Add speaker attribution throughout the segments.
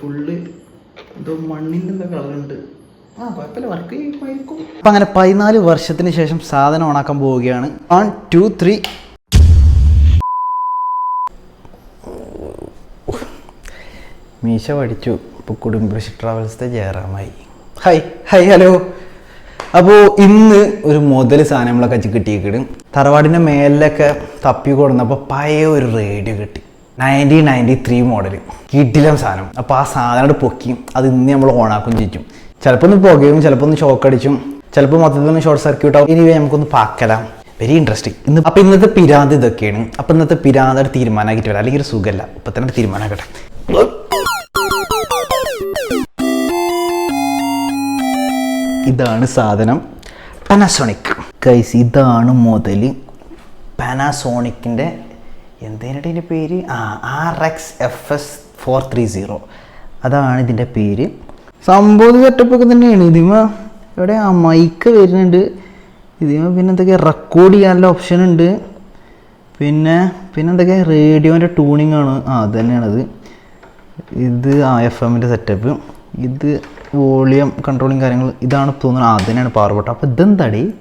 Speaker 1: Full എന്തോ മണ്ണിന്റെ എന്തോ കളറുണ്ട്. ആ കുഴപ്പമില്ല വർക്ക് ചെയ്യുമായിരിക്കും.
Speaker 2: അപ്പം അങ്ങനെ പതിനാല് വർഷത്തിന് ശേഷം സാധനം ഓണാക്കാൻ പോവുകയാണ്. വൺ ടു ത്രീ മീശ പഠിച്ചു. ഇപ്പോൾ കുടുംബശ്രീ ട്രാവൽസിന്റെ ജയറാമായി. ഹായ് ഹായ് ഹലോ അപ്പോൾ ഇന്ന് ഒരു മുതൽ സാധനം നമ്മളൊക്കെ വെച്ച് കിട്ടിയേക്കിടും തറവാടിന്റെ മേലിലൊക്കെ തപ്പി കൊടുന്നപ്പോൾ പഴയ ഒരു റേഡിയോ കിട്ടി. നയന്റീൻ നയന്റി ത്രീ മോഡൽ കിട്ടില്ല സാധനം. അപ്പോൾ ആ സാധനം പൊക്കി അത് ഇന്ന് നമ്മൾ ഓണാക്കും ചെയ്യും. ചിലപ്പോൾ ഒന്ന് പുകയും ചിലപ്പോൾ ഒന്ന് ഷോക്ക് അടിച്ചും ചിലപ്പോൾ മൊത്തത്തിൽ ഒന്ന് ഷോർട്ട് സർക്യൂട്ട് ആവും. ഇനി നമുക്കൊന്ന് പാക്കലാം. വെരി ഇൻട്രസ്റ്റിംഗ് ഇന്ന് അപ്പോൾ ഇന്നത്തെ പിരാന്ത് ഇതൊക്കെയാണ്. അപ്പോൾ ഇന്നത്തെ പിരാന്ത് തീരുമാനമാക്കിയിട്ട് വരാം അല്ലെങ്കിൽ ഒരു സുഖമല്ല ഇപ്പം തന്നെ തീരുമാനമാക്കട്ടെ ഇതാണ് സാധനം പാനാസോണിക് കൈസ് ഇതാണ് മുതൽ പാനാസോണിക്കിന്റെ എന്തേനട്ടെ ഇതിന്റെ പേര്? ആ R X F S four three zero അതാണ് ഇതിന്റെ പേര്. സംഭവം സെറ്റപ്പ് ഒക്കെ തന്നെയാണ്. ഇതിമ ഇവിടെ ആ മൈക്ക് വരുന്നുണ്ട്. ഇതിമ പിന്നെ എന്തൊക്കെയാ റെക്കോർഡ് ചെയ്യാനുള്ള ഓപ്ഷൻ ഉണ്ട്. പിന്നെ പിന്നെ എന്തൊക്കെയാ റേഡിയോന്റെ ട്യൂണിംഗ് ആണ്. ആ അത് തന്നെയാണത് ഇത്. ആ എഫ് എമ്മിന്റെ സെറ്റപ്പ് ഇത് വോളിയം കൺട്രോളിങ് കാര്യങ്ങൾ ഇതാണ് തോന്നുന്നത്. ആ തന്നെയാണ് പവർ ബട്ടൺ അപ്പോൾ ഇതെന്താടി?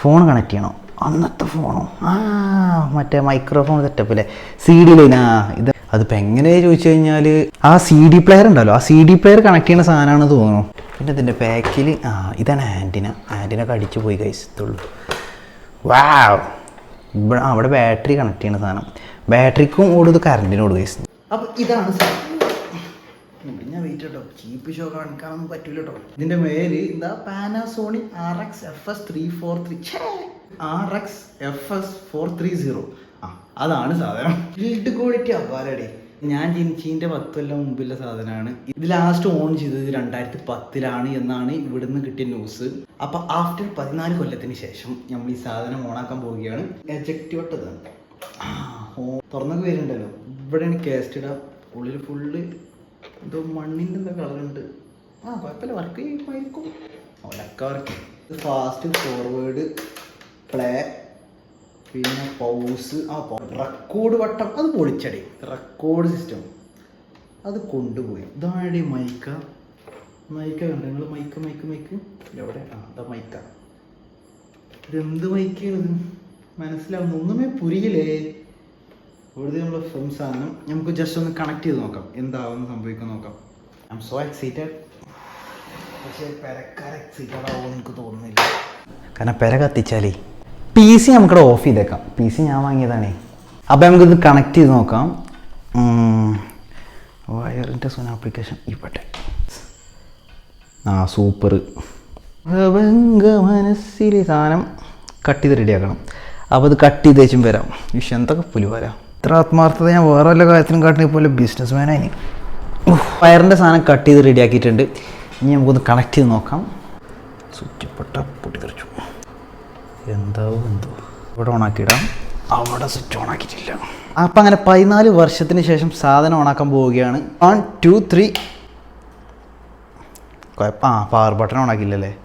Speaker 2: ഫോൺ കണക്ട് ചെയ്യണോ. അന്നത്തെ ഫോണോ. ആ മറ്റേ മൈക്രോഫോൺ സെറ്റപ്പിലെ സി ഡി ലൈൻ ആ ഇത് അതിപ്പോൾ എങ്ങനെ ചോദിച്ചു കഴിഞ്ഞാൽ ആ സി ഡി പ്ലെയർ ഉണ്ടല്ലോ ആ സി ഡി പ്ലെയർ കണക്ട് ചെയ്യുന്ന സാധനമാണെന്ന് തോന്നുന്നു. പിന്നെ ഇതിന്റെ ബാക്കിൽ ആ ഇതാണ് ആന്റിന ആന്റിന അടിച്ചു പോയി കഴിച്ചതുള്ളൂ വാ ഇവിടെ അവിടെ ബാറ്ററി കണക്ട് ചെയ്യുന്ന സാധനം. ബാറ്ററിക്കും ഓടുന്നത് കറണ്ടിനും ഓടുക അപ്പോൾ ഇതാണ് ഞാൻ വെയിറ്റ് കേട്ടോ ചീപ്പ് ഷോ കാണിക്കാനൊന്നും പറ്റൂല കേട്ടോ ഇതിന്റെ മേൽ എന്താ Panasonic R X F S three four three R X F S four three zero ആ അതാണ് സാധനം. ബിൽഡ് ക്വാളിറ്റി അപാരടി. ഞാൻ ജിൻചീന്റെ പത്ത് കൊല്ലം മുമ്പുള്ള സാധനമാണ്. ഇത് ലാസ്റ്റ് ഓൺ ചെയ്തത് രണ്ടായിരത്തി പത്തിലാണ് എന്നാണ് ഇവിടുന്ന് കിട്ടിയ ന്യൂസ് അപ്പൊ ആഫ്റ്റർ പതിനാല് കൊല്ലത്തിന് ശേഷം നമ്മൾ ഈ സാധനം ഓണാക്കാൻ പോവുകയാണ്. എജക്റ്റ് വട്ടതാണ് ആ ഓ തുറന്നൊക്കെ വരുന്നുണ്ടല്ലോ. ഇവിടെയാണ് കാസ്റ്റ് ഇടാം. ഉള്ളിൽ ഫുള്ള് എന്തോ മണ്ണിന്റെ എന്തോ കളറുണ്ട് ആ കുഴപ്പമില്ല. വർക്ക് ചെയ്യുമായിരിക്കും ഒലക്ക വർക്ക് ഫാസ്റ്റ് ഫോർവേഡ് പ്ലേ പിന്നെ പൗസ് ആ റെക്കോർഡ് വട്ടം അത് പൊളിച്ചടി. റെക്കോർഡ് സിസ്റ്റം അത് കൊണ്ടുപോയി. ഇതാണ് മൈക്ക മൈക്ക കണ്ടോ? നിങ്ങൾ മൈക്ക് മൈക്ക് മൈക്ക് എവിടെ? ആ അതാ മൈക്ക ഇതെന്ത് മൈക്കാണ് മനസ്സിലാവുന്ന മനസ്സിലാവുന്നു ഒന്നുമേ പുരിയില്ലേ? ഇവിടുത്തെ നമ്മൾ ഫ്രം സാധനം. നമുക്ക് ജസ്റ്റ് ഒന്ന് കണക്ട് ചെയ്ത് നോക്കാം. എന്താവുന്ന സംഭവിക്കാൻ നോക്കാം. ഐ എം സോ എക്സൈറ്റഡ് പക്ഷേ പെരക്കാർ എക്സൈറ്റഡ് ആവുമെന്ന് എനിക്ക് തോന്നുന്നില്ല. കാരണം പെര കത്തിച്ചാലേ പി സി നമുക്കിവിടെ ഓഫ് ചെയ്തേക്കാം. പി സി ഞാൻ വാങ്ങിയതാണേ. അപ്പോൾ നമുക്കിത് കണക്ട് ചെയ്ത് നോക്കാം. വയറിന്റെ സോൺ ആപ്ലിക്കേഷൻ ഇവിടെ. ആ സൂപ്പർ മനസ്സിലെ സാധനം കട്ട് ചെയ്ത് റെഡിയാക്കണം അപ്പോൾ അത് കട്ട് ചെയ്ത് വെച്ചും വരാം. വിഷയം എന്തൊക്കെ പുലി വരാം? ഇത്ര ആത്മാർത്ഥത ഞാൻ വേറെ വല്ല കാര്യത്തിനും കാട്ടിനെ പോലെ ബിസിനസ് മാനായി വയറിന്റെ സാധനം കട്ട് ചെയ്ത് റെഡിയാക്കിയിട്ടുണ്ട് ഇനി നമുക്കൊന്ന് കണക്ട് ചെയ്ത് നോക്കാം. സ്വിച്ച് പൊട്ട എന്താവും എന്തോ. ഇവിടെ ഓണാക്കിയിടാം അവിടെ സ്വിച്ച് ഓണാക്കിയിട്ടില്ല അപ്പം അങ്ങനെ പതിനാല് വർഷത്തിന് ശേഷം സാധനം ഓണാക്കാൻ പോവുകയാണ്. വൺ ടു ത്രീ കുഴപ്പം ആ പവർ ബട്ടൺ ഓണാക്കിയില്ലല്ലേ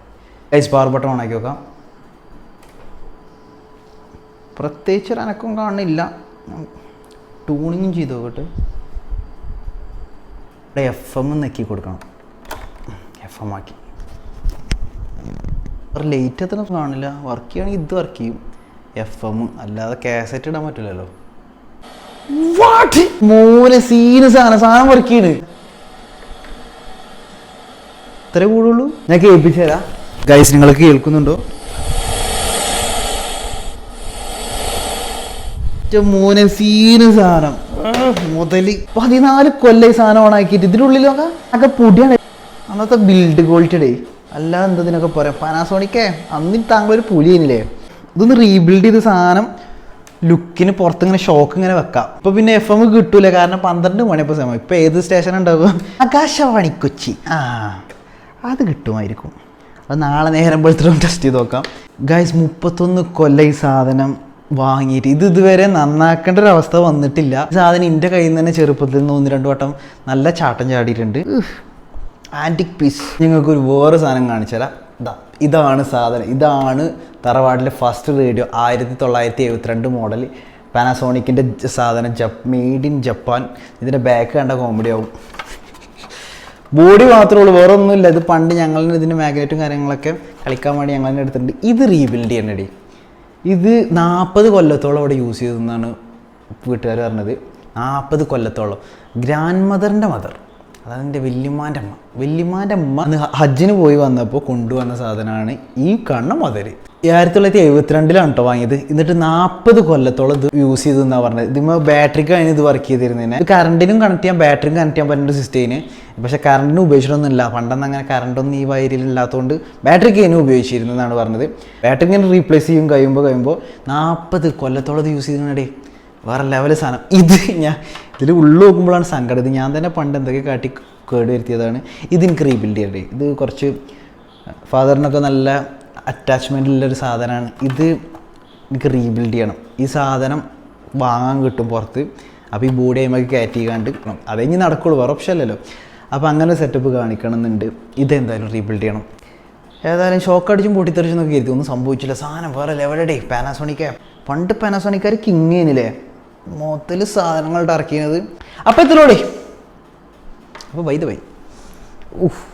Speaker 2: ഗൈസ് പവർ ബട്ടൺ ഓണാക്കി നോക്കാം. പ്രത്യേകിച്ച് ഒരു അനക്കം കാണുന്നില്ല. ട്യൂണിങ്ങും ചെയ്ത് നോക്കട്ടെ. ഇവിടെ എഫ് എം നെക്കി കൊടുക്കണം. എഫ് എം ആക്കി. ഒരു ലേറ്റ് എത്തണ കാണില്ല. വർക്ക് ചെയ്യണമെങ്കിൽ ഇത് വർക്ക് ചെയ്യും. എഫ് എം അല്ലാതെ കാസറ്റ് ഇടാൻ പറ്റില്ലല്ലോ. മൂന്ന് സീന് സാധനം സാധനം വർക്ക് ചെയ്യണ്. ഇത്രേ കൂടുള്ളൂ. ഞാൻ കേൾപ്പിച്ചു ഗൈസ് നിങ്ങൾ കേൾക്കുന്നുണ്ടോ? മൂന്ന് സീന് സാധനം. മുതൽ പതിനാല് കൊല്ലം സാധനം ഓണാക്കിയിട്ട് ഇതിനുള്ളിൽ നോക്കാം ഒക്കെ പൊടിയാണ്. അന്നത്തെ ബിൽഡ് ക്വാളിറ്റി അല്ല എന്തതിനൊക്കെ പറയാം. പാനാസോണിക്കേ അന്ന് താങ്കൾ ഒരു പുലിയില്ലേ ഇതൊന്ന് റീബിൽഡ് ചെയ്ത് സാധനം ലുക്കിന് പുറത്തിങ്ങനെ ഷോക്ക് ഇങ്ങനെ വെക്കാം. ഇപ്പൊ പിന്നെ എഫ് എം കിട്ടൂല. കാരണം പന്ത്രണ്ട് മണിയപ്പോൾ സമയം ഇപ്പൊ ഏത് സ്റ്റേഷൻ ഉണ്ടാകും ആകാശവാണി കൊച്ചി. ആ അത് കിട്ടുമായിരിക്കും. അത് നാളെ നേരം വെളുത്തിട്ടും ടെസ്റ്റ് ചെയ്ത് നോക്കാം. ഗൈസ് മുപ്പത്തൊന്ന് കൊല്ലം ഈ സാധനം വാങ്ങിയിട്ട് ഇത് ഇതുവരെ നന്നാക്കേണ്ട ഒരു അവസ്ഥ വന്നിട്ടില്ല. സാധനം എന്റെ കയ്യിൽ നിന്ന് തന്നെ ചെറുപ്പത്തിൽ നിന്ന് ഒന്ന് രണ്ട് വട്ടം നല്ല ചാട്ടം ചാടിയിട്ടുണ്ട്. ആന്റിക് പീസ് നിങ്ങൾക്ക് ഒരു വേറെ സാധനം കാണിച്ചു ഇതാണ് സാധനം. ഇതാണ് തറവാട്ടിലെ ഫസ്റ്റ് റേഡിയോ ആയിരത്തി തൊള്ളായിരത്തി എഴുപത്തിരണ്ട് മോഡൽ പാനാസോണിക്കിന്റെ സാധനം ജപ്പ് മെയ്ഡ് ഇൻ ജപ്പാൻ ഇതിന്റെ ബാക്ക് കണ്ട കോമഡി ആവും. ബോഡി മാത്രമേ ഉള്ളൂ വേറെ ഒന്നുമില്ല. ഇത് പണ്ട് ഞങ്ങൾ ഇതിന്റെ മാഗ്നറ്റും കാര്യങ്ങളൊക്കെ കളിക്കാൻ വേണ്ടി ഞങ്ങൾ തന്നെ എടുത്തിട്ടുണ്ട്. ഇത് റീബിൽഡ് ചെയ്യണടി. ഇത് നാൽപ്പത് കൊല്ലത്തോളം അവിടെ യൂസ് ചെയ്തെന്നാണ് വീട്ടുകാർ പറഞ്ഞത്. നാൽപ്പത് കൊല്ലത്തോളം. ഗ്രാൻഡ് മദറിന്റെ മദർ അതാണ് എന്റെ വല്യമ്മാന്റെ അമ്മ. വല്യമ്മാന്റെ അമ്മ ഹജ്ജിന് പോയി വന്നപ്പോൾ കൊണ്ടുവന്ന സാധനമാണ് ഈ കണ്ണ മുതൽ ആയിരത്തി തൊള്ളായിരത്തി എഴുപത്തിരണ്ടിലാണ് കേട്ടോ വാങ്ങിയത്. എന്നിട്ട് നാൽപ്പത് കൊല്ലത്തോളം ഇത് യൂസ് ചെയ്തു എന്നാണ് പറഞ്ഞത് ഇതിമ്മ ബാറ്ററിക്ക് അതിന് ഇത് വർക്ക് ചെയ്തിരുന്നതിന് കറണ്ടിനും കണക്ട് ചെയ്യാൻ ബാറ്ററിയും കണക്ട് ചെയ്യാൻ പറ്റുന്ന സിസ്റ്റേന് പക്ഷെ കറണ്ടിന് ഉപയോഗിച്ചിട്ടൊന്നുമില്ല. പണ്ടൊന്നും അങ്ങനെ കറണ്ടൊന്നും ഈ വയറിൽ ഇല്ലാത്തതുകൊണ്ട് ബാറ്ററിക്ക് ഉപയോഗിച്ചിരുന്നു ഉപയോഗിച്ചിരുന്നതാണ് പറഞ്ഞത്. ബാറ്ററി ഇങ്ങനെ റീപ്ലേസ് ചെയ്യും കഴിയുമ്പോൾ കഴിയുമ്പോൾ നാൽപ്പത് കൊല്ലത്തോളം ഇത് യൂസ് ചെയ്തിട്ടുണ്ടേ വേറെ ലെവൽ സാധനം. ഇത് ഞാൻ ഇതിൽ ഉള്ളു നോക്കുമ്പോഴാണ് സങ്കടം. ഞാൻ തന്നെ പണ്ട് എന്തൊക്കെ കാട്ടി കേട് വരുത്തിയതാണ്. ഇത് എനിക്ക് റീബിൽഡ് ചെയ്യണ്ടേ. ഇത് കുറച്ച് ഫാദറിനൊക്കെ നല്ല അറ്റാച്ച്മെന്റ് ഉള്ളൊരു സാധനമാണ്. ഇത് എനിക്ക് റീബിൽഡ് ചെയ്യണം. ഈ സാധനം വാങ്ങാൻ കിട്ടും പുറത്ത്. അപ്പോൾ ഈ ബോഡി അതിമൊക്കെ കയറ്റിക്കാണ്ട് അതേ ഇനി നടക്കുള്ളൂ. വേറെ ഓപ്ഷൻ അല്ലല്ലോ. അപ്പോൾ അങ്ങനെ സെറ്റപ്പ് കാണിക്കണം എന്നുണ്ട് ഇതെന്തായാലും റീബിൽഡ് ചെയ്യണം. ഏതായാലും ഷോക്ക് അടിച്ചും പൊട്ടിത്തെറിച്ചും എന്നൊക്കെ കരുതി. ഒന്നും സംഭവിച്ചില്ല. സാധനം വേറെ ലെവലടേ പാനാസോണിക്ക പണ്ട് പാനാസോണിക്കാർ കിങ്ങിയനില്ലേ മൊത്തത്തിൽ സാധനങ്ങളുടെ ഇറക്കിയത്. അപ്പോൾ എത്തിലോടേ അപ്പോൾ ബൈ വൈ ഉഫ്.